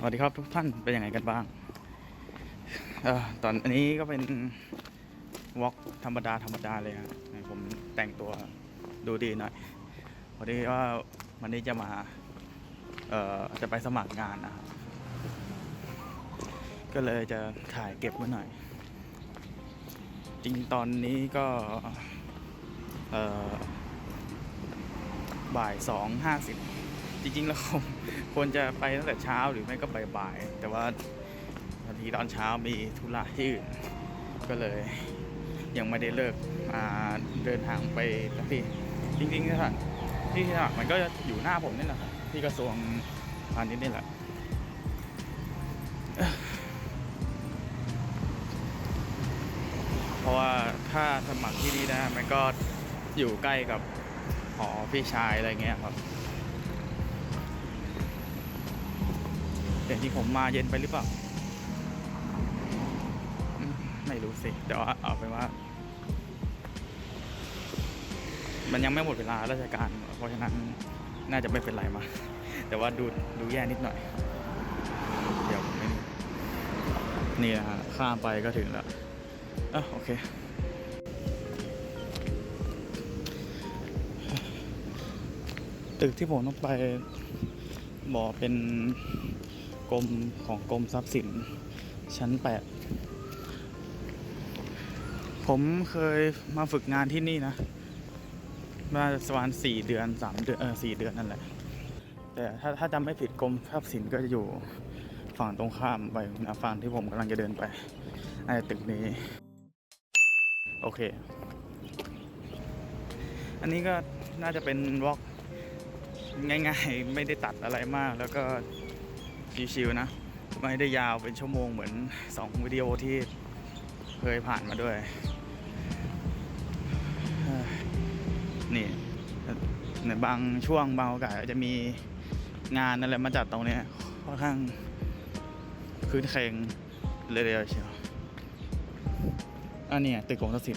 สวัสดีครับทุกท่านเป็นยังไงกันบ้างออตอนนี้ก็เป็นวอล์กธรรมดาธรรมดาเลยครับผมแต่งตัวดูดีหน่อยพอดีว่าวันนี้จะมาเอ่อจะไปสมัครงานนะครับก็เลยจะถ่ายเก็บไว้หน่อย จริงตอนนี้ก็เอ่อบ่ายสองห้าสิบ จริงๆแล้วผมควรจะไปตั้งแต่เช้าหรือไม่ก็บ่ายๆ แต่ว่าพอดีตอนเช้ามีธุระที่อื่น ก็เลยยังไม่ได้เลิกมาเดินทางไปสักทีจริงๆนะที่ที่สมัครมันก็อยู่หน้าผมนี่แหละครับที่กระทรวงพาณิชย์นี่แหละเพราะว่าถ้าสมัครที่นี่นะมันก็อยู่ใกล้กับหอพี่ชายอะไรเงี้ยครับ แต่ที่ผมมาเย็นไปหรือเปล่า ไม่รู้สิแต่ว่าเอาไปว่า มันยังไม่หมดเวลาราชการ เพราะฉะนั้นน่าจะไม่เป็นไรมา แต่ว่าดูดูแย่นิดหน่อย เดี๋ยวผมไม่นี่นะฮะข้ามไปก็ถึงแล้วอะโอเคตึกที่ผมต้องไปบอกเป็น กรมของกรมทรัพย์สิน ชั้น 8 ผมเคยมาฝึกงานที่นี่นะมาประมาณสี่เดือนสามเดือนเออสี่เดือนนั่นแหละ แต่ถ้าถ้าจำไม่ผิดกรมทรัพย์สินก็จะอยู่ฝั่งตรงข้ามไปนะฝั่งที่ผมกำลังจะเดินไปไอ้ตึกนี้ โอเค อันนี้ก็น่าจะเป็นวอล์กง่ายๆ ไม่ได้ตัดอะไรมากแล้วก็ ชิวๆนะ ไม่ได้ยาวเป็นชั่วโมงเหมือน 2 วิดีโอที่เคยผ่านมาด้วย นี่ในบางช่วงบางโอกาสจะมีงานอะไรมาจัดตรงนี้ค่อนข้างคืนเคงเลยเดียวเชียวอันนี้ตึกกรมทรัพย์สิน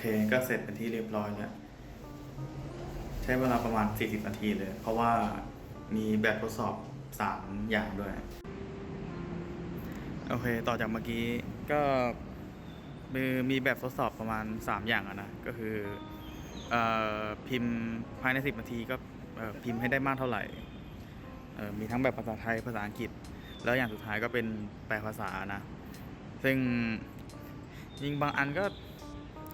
เคโอเคก็เสร็จเป็นที่เรียบร้อยแล้ว ใช้เวลาประมาณ 40 นาทีเลย เพราะว่ามีแบบทดสอบ 3 อย่างด้วย โอเค ต่อจากเมื่อกี้ก็มีมีแบบทดสอบประมาณ 3 อย่างอะนะ ก็คืออพิมพ์ภายใน 10 นาทีก็พิมพ์ให้ได้มากเท่าไหร่มีทั้งแบบภาษาไทยภาษาอังกฤษ แล้วอย่างสุดท้ายก็เป็นแปลภาษานะ ซึ่งจริงบางอันก็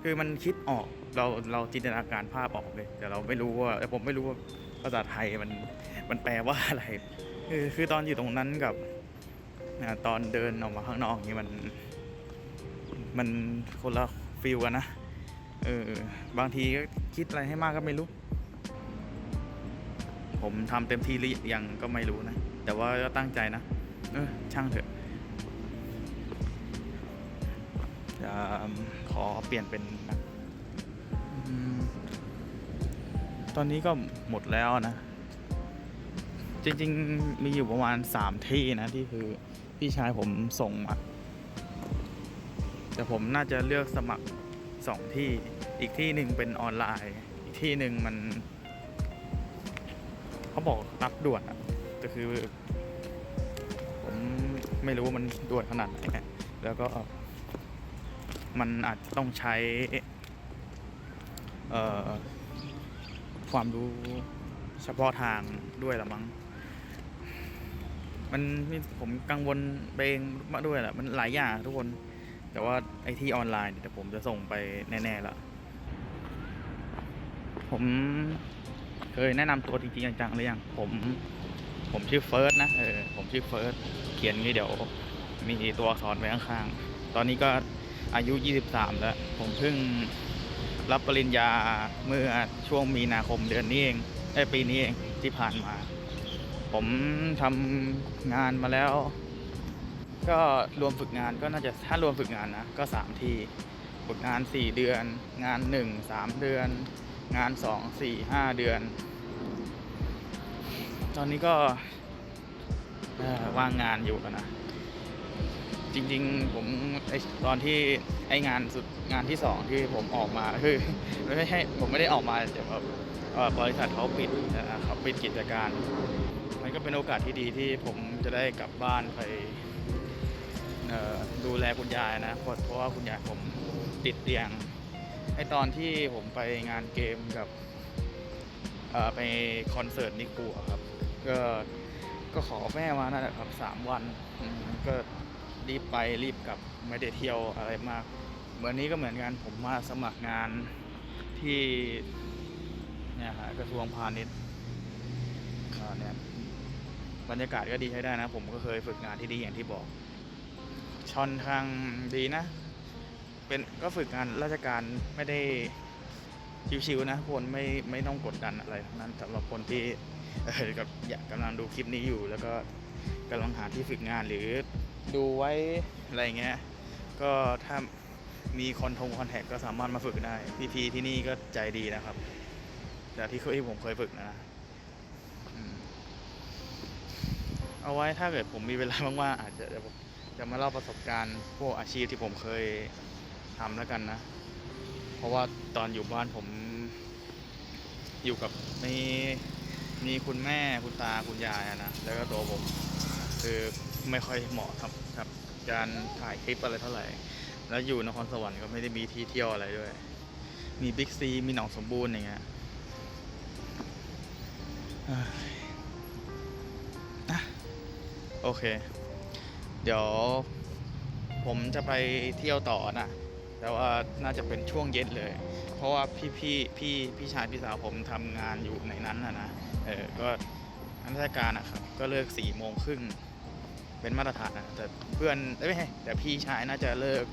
คือมันคิดออกเราเราจินตนาการภาพออกเลย แต่เราไม่รู้ว่าแต่ผมไม่รู้ว่าภาษาไทยมันมันแปลว่าอะไร คือคือตอนอยู่ตรงนั้นกับตอนเดินออกมาข้างนอกอย่างนี้มัน มันคนละฟิลกันนะเออบางทีก็คิดอะไรให้มากก็ไม่รู้ ผมทำเต็มที่หรือยังก็ไม่รู้นะ แต่ว่าก็ตั้งใจนะ เออช่างเถอะ จะขอเปลี่ยนเป็นแบบอืมตอนนี้ก็หมดแล้วนะ จริงๆ มีอยู่ประมาณสามที่นะที่คือพี่ชายผมส่งมาแต่ผมน่าจะเลือกสมัครสองที่อีกที่หนึ่งเป็นออนไลน์ อีกที่หนึ่งมันเขาบอกรับด่วนอะแต่คือ ผมไม่รู้ว่ามันด่วนขนาดไหนนะแล้วก็ มันอาจจะต้องใช้ความรู้เฉพาะทางด้วยละมั้ง มันมีผมกังวลไปเองมาด้วยแหละ มันหลายอย่างทุกคน แต่ว่าไอที่ออนไลน์เนี่ยเดี๋ยวผมจะส่งไปแน่ๆละผมเคยแนะนำตัวจริงๆจังๆหรือยัง ผม ผมชื่อเฟิร์สนะ เออ ผมชื่อเฟิร์ส เขียนงี้เดี๋ยวมีตัวอักษรไว้ข้างๆ ตอนนี้ก็ อายุ 23 แล้ว ผมเพิ่งรับปริญญาเมื่อช่วงมีนาคมเดือนนี้เองไอปีนี้เองที่ผ่านมา ผมทำงานมาแล้ว ก็รวมฝึกงานก็น่าจะถ้ารวมฝึกงานนะ ก็ 3 ที่ฝึกงาน 4 เดือน งาน 1 3 เดือน งาน 2 4 5 เดือน ตอนนี้ก็ว่างงานอยู่นะ จริง ๆ ผมไอตอนที่ไองานสุดงานที่สองที่ผมออกมาคือไม่ใช่ผมไม่ได้ออกมาแต่แบบบริษัทเขาปิดนะครับปิดกิจการ มันก็เป็นโอกาสที่ดีที่ผมจะได้กลับบ้านไปดูแลคุณยายนะเพราะว่าคุณยายผมติดเตียงไอตอนที่ผมไปงานเกมกับไปคอนเสิร์ตนิกูอะครับ ก็ก็ขอแม่มานั่นแหละครับสามวันก็ รีบไปรีบกลับไม่ได้เที่ยวอะไรมาก เหมือนนี้ก็เหมือนกันผมมาสมัครงานที่เนี่ยฮะกระทรวงพาณิชย์เนี่ยบรรยากาศก็ดีใช้ได้นะ ผมก็เคยฝึกงานที่ดีอย่างที่บอกชอนทางดีนะ เป็นก็ฝึกงานราชการไม่ได้ชิวๆนะคนไม่ไม่ต้องกดดันอะไรนั้นสำหรับคนที่เออกับอยากกำลังดูคลิปนี้อยู่ แล้วก็กำลังหาที่ฝึกงานหรือ ดูไว้อะไรเงี้ย ก็ถ้ามีคอนทงคอนแทคก็สามารถมาฝึกได้ พี่ๆที่นี่ก็ใจดีนะครับจากที่เคยที่ผมเคยฝึกนะเอาไว้ถ้าเกิดผมมีเวลาว่างๆอาจจะจะมาเล่าประสบการณ์ พวกอาชีพที่ผมเคยทำแล้วกันนะ เพราะว่าตอนอยู่บ้านผมอยู่กับมีมีคุณแม่คุณตาคุณยายนะ แล้วก็ตัวผม คือ ไม่ค่อยเหมาะครับกับ การถ่ายคลิปอะไรเท่าไหร่ แล้วอยู่นครสวรรค์ก็ไม่ได้มีที่เที่ยวอะไรด้วย มีบิ๊กซีมีหนองสมบูรณ์อย่างเงี้ยเอ้ยอะโอเค เดี๋ยวผมจะไปเที่ยวต่อนะแต่ว่าน่าจะเป็นช่วงเย็นเลย เพราะว่าพี่พี่พี่พี่ชายพี่สาวผมทำงานอยู่ในนั้นนะนะเออก็นราชการนะครับ ก็เลิกสี่โมงครึ่ง เป็นมาตรฐานนะแต่เพื่อนไม่ใช่แต่พี่ชายน่าจะเลิก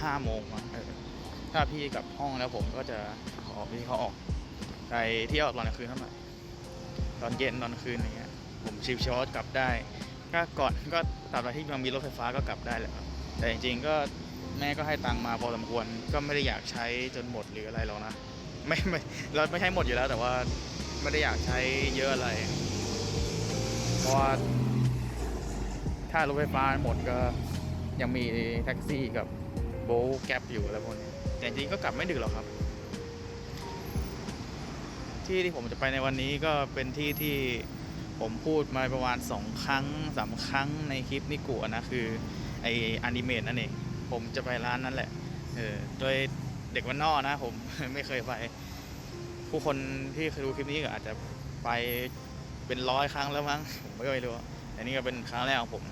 ห้าโมงมั้งถ้าพี่กลับห้องแล้วผมก็จะขอพี่เขาออกไปเที่ยวตอนกลางคืนเท่าไหร่ตอนเย็นตอนคืนอย่างเงี้ยผมชิลชอตกลับได้ก็ก่อนก็ตามใดที่ยังมีรถไฟฟ้าก็กลับได้แหละแต่จริงๆก็แม่ก็ให้ตังมาพอสมควรก็ไม่ได้อยากใช้จนหมดหรืออะไรหรอกนะไม่ไม่เราไม่ใช้หมดอยู่แล้วแต่ว่าไม่ได้อยากใช้เยอะอะไรเพราะว่า ถ้ารถไฟฟ้าหมดก็ยังมีแท็กซี่กับโบทแก๊ปอยู่อะไรพวกนี้แต่จริงก็กลับไม่ดึกหรอกครับ ที่ที่ผมจะไปในวันนี้ก็เป็นที่ที่ผมพูดมาประมาณสองครั้งสามครั้งในคลิปนิกัวนะ คือไออนิเมตนั่นเอง ผมจะไปร้านนั่นแหละ เออโดยเด็กวันนอกนะผมไม่เคยไป ผู้คนที่เคยดูคลิปนี้ก็อาจจะไปเป็นร้อยครั้งแล้วมั้งผมไม่รู้แต่นี่ก็เป็นครั้งแรกของผม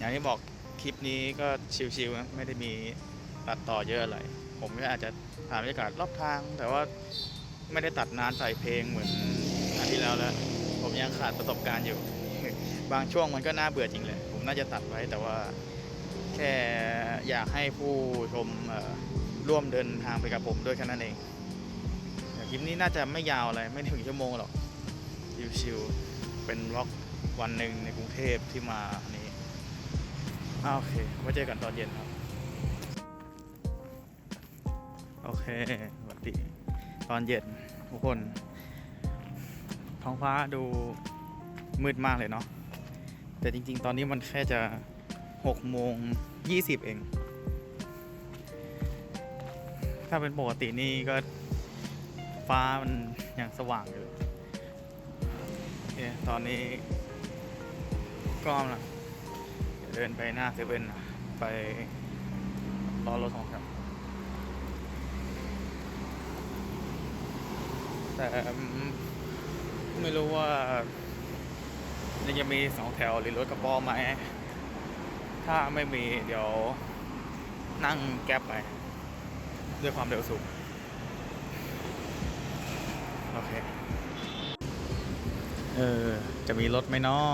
อย่างที่บอกคลิปนี้ก็ชิวๆนะไม่ได้มีตัดต่อเยอะอะไร ผมก็อาจจะถ่ายบรรยากาศรอบทาง แต่ว่าไม่ได้ตัดนานใส่เพลงเหมือนอันที่แล้วแล้ว ผมยังขาดประสบการณ์อยู่ บางช่วงมันก็น่าเบื่อจริงเลย ผมน่าจะตัดไว้แต่ว่าแค่อยากให้ผู้ชมร่วมเดินทางไปกับผมด้วยแค่นั้นเองคลิปนี้น่าจะไม่ยาวอะไรไม่ถึงชั่วโมงหรอกชิวๆเป็นล็อกวันหนึ่งในกรุงเทพที่มานี่ โอเคไว้เจอกันตอนเย็นครับ โอเคสวัสดีตอนเย็นทุกคน ท้องฟ้าดูมืดมากเลยเนาะแต่จริง ๆ ตอนนี้มันแค่จะ6โมง20 เอง ถ้าเป็นปกตินี่ก็ฟ้ามันยังสว่างอยู่โอตอนนี้ก็นะ ดินไปหน้าเซเว่นไปรอรถของครับ แต่ไม่รู้ว่ายังจะมีสองแถวหรือรถกระป๋อไหม ถ้าไม่มีเดี๋ยวนั่งแก๊ปไป ด้วยความเร็วสูง โอเค เออ จะมีรถไหมเนาะ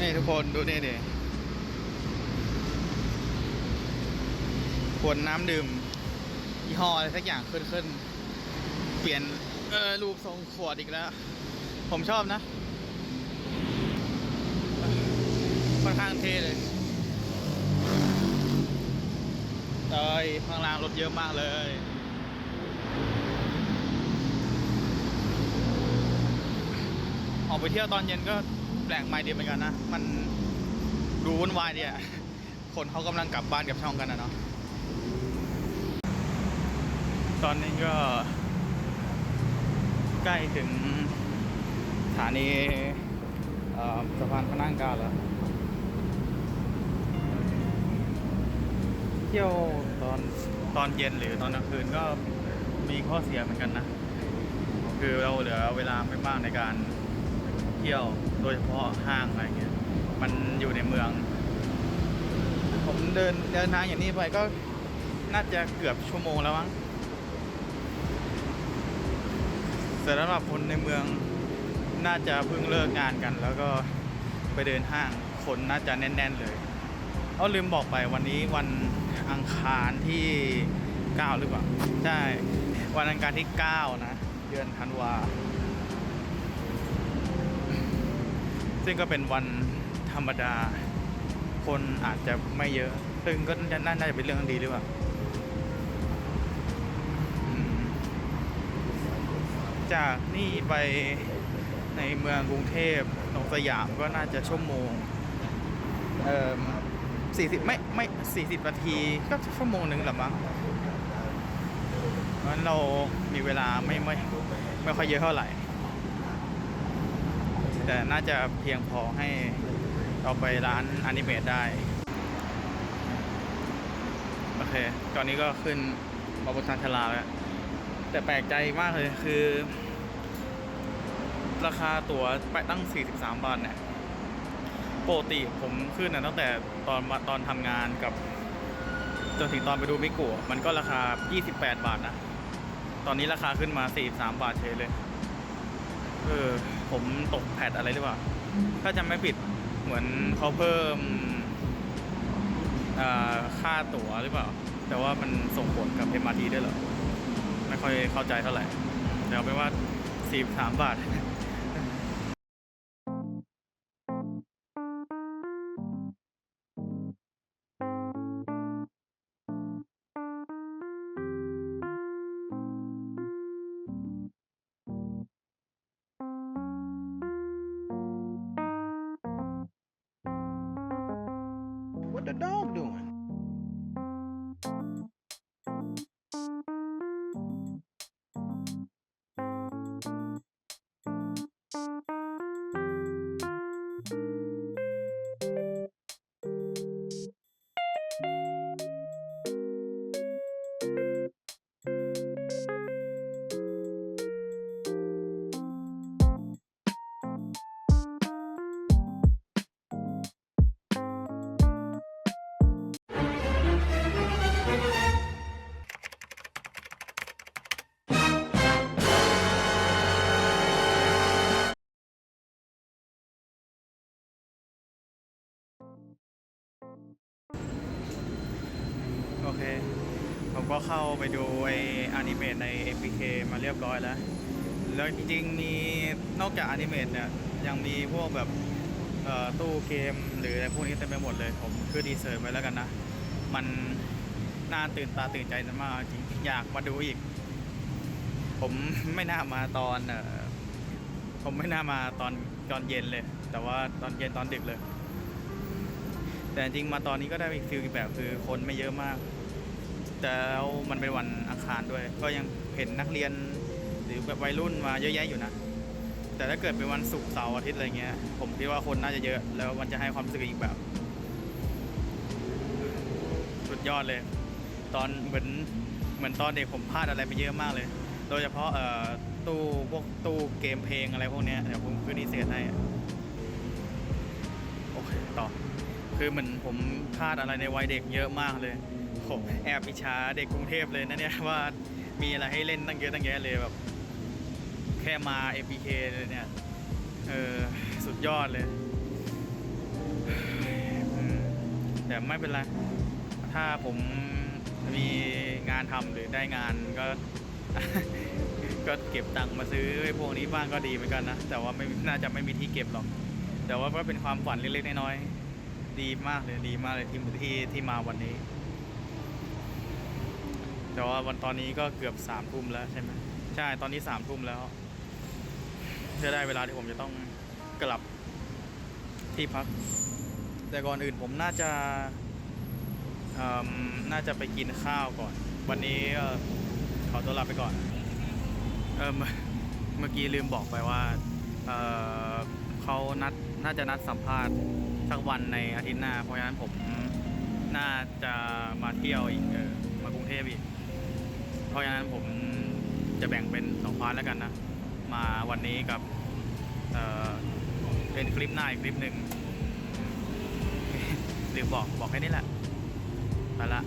นี่ทุกคนดูนี่ดิขวดน้ำดื่มยี่ห้ออะไรสักอย่างขึ้นขึ้นเปลี่ยนเออรูปทรงขวดอีกแล้ว ผมชอบนะ ค่อนข้างเท่เลยเตยข้างล่างรถเยอะมากเลยอกไปเที่ยวตอนเย็นก็ แปลกใหม่ดีเหมือนกันนะ มันดูวุ่นวายดีอะคนเขากำลังกลับบ้านกับช่องกันนะเนาะ ตอนนี้ก็ ใกล้ถึงสถานีสะพานพนังกาแล้ว เที่ยวตอนตอนเย็นหรือตอนกลางคืนก็มีข้อเสียเหมือนกันนะ คือเราเหลือเวลาไม่มากในการ ที่ยว โดยเฉพาะห้างอะไรเงี้ยมันอยู่ในเมือง ผมเดินเดินทางอย่างนี้ไปก็น่าจะเกือบชั่วโมงแล้วมั้งแต่สำหรับคนในเมืองน่าจะเพิ่งเลิกงานกัน แล้วก็ไปเดินห้างคนน่าจะแน่น ๆ เลยเอาลืมบอกไปวันนี้วันอังคารที่ 9 หรือเปล่า ใช่ วันอังคารที่ 9 นะ เดือนธันวา ซึ่งก็เป็นวันธรรมดา คนอาจจะไม่เยอะ ซึ่งก็น่าจะเป็นเรื่องดีหรือเปล่าจากนี่ไปในเมืองกรุงเทพหนงสยามก็น่าจะชั่วโมง เอ่อสี่สิบไม่ไม่สี่สิบนาทีก็ชั่วโมงหนึ่งแหละมั้งเพรามันเรามีเวลาไม่ไม่ไม่ค่อยเยอะเท่าไหร่ แต่น่าจะเพียงพอให้เราไปร้านอนิเมะได้ โอเค ตอนนี้ก็ขึ้นมาบนทางชลาแล้ว แต่แปลกใจมากเลยคือ ราคาตั๋วไปตั้ง 43 บาทเนี่ยปกติผมขึ้นนะตั้งแต่ตอนมาตอนทำงานกับ จนถึงตอนไปดูมิกุมันก็ราคา 28 บาทนะ ตอนนี้ราคาขึ้นมา 43 บาทเฉยเลย เออ ผมตกแพดอะไรหรือเปล่า ถ้าจำไม่ผิดเหมือนเขาเพิ่มค่าตั๋วหรือเปล่า แต่ว่ามันส่งผลกับ MRT ด้เหรอ ไม่ค่อยเข้าใจเท่าไหร่แต่เอาเป็นว่า 43 บาท dog doing? เค ผมก็เข้าไปดูไออนิเมตใน APK มาเรียบร้อยแล้ว แล้วจริงๆมีนอกจากอนิเมตเนี่ยยังมีพวกแบบตู้เกมหรืออะไรพวกนี้เต็มไปหมดเลยผมคือดีเซิร์ไว้แล้วกันนะ มันน่าตื่นตาตื่นใจมากจริงอยากมาดูอีก ผมไม่น่ามาตอนอผมไม่น่ามาตอนตอนเย็นเลย แต่ว่าตอนเย็นตอนดึกเลย แต่จริงมาตอนนี้ก็ได้อีกฟิลอีกแบบคือคนไม่เยอะมาก แต่แล้วมันเป็นวันอังคารด้วย ก็ยังเห็นนักเรียนหรือแบบวัยรุ่นมาเยอะแยะอยู่นะ แต่ถ้าเกิดเป็นวันศุกร์เสาร์อาทิตย์อะไรเงี้ย ผมคิดว่าคนน่าจะเยอะแล้วมันจะให้ความรู้สึกอีกแบบ สุดยอดเลย ตอนเหมือนเหมือนตอนเด็กผมพลาดอะไรไปเยอะมากเลย โดยเฉพาะเอ่อตู้พวกตู้เกมเพลงอะไรพวกเนี้ยเดี๋ยวผมขึ้นดีเซตให้ ต่อ คือเหมือนผมพลาดอะไรในวัยเด็กเยอะมากเลยผมแอบอิจฉาเด็กกรุงเทพเลยนะเนี่ยว่ามีอะไรให้เล่นตั้งเยอะตั้งแยะเลยแบบ แค่มา APK เลยเนี่ย เออสุดยอดเลย แต่ไม่เป็นไร ถ้าผมมีงานทำหรือได้งานก็ ก็เก็บตังค์มาซื้อไอ้พวกนี้บ้างก็ดีเหมือนกันนะ แต่ว่าไม่น่าจะไม่มีที่เก็บหรอก แต่ว่าก็เป็นความฝันเล็กๆน้อยๆดีมากเลยดีมากเลยที่ที่ที่มาวันนี้ แต่ว่าวันตอนนี้ก็เกือบสามทุ่มแล้วใช่ไหมใช่ตอนนี้สามทุ่มแล้วจะได้เวลาที่ผมจะต้องกลับที่พัก แต่ก่อนอื่นผมน่าจะน่าจะไปกินข้าวก่อน วันนี้ขอตัวลาไปก่อนเออเมื่อเมื่อกี้ลืมบอกไปว่าเออ เขานัดน่าจะนัดสัมภาษณ์สักวันในอาทิตย์หน้า เพราะฉะนั้นผมน่าจะมาเที่ยวอีกเออมากรุงเทพอีก เพราะฉะนั้นผมจะแบ่งเป็นสองพาร์ทแล้วกันนะ มาวันนี้กับเออเป็นคลิปหน้าอีกคลิปหนึ่งลืมบอกบอกแค่นี้แหละไปละ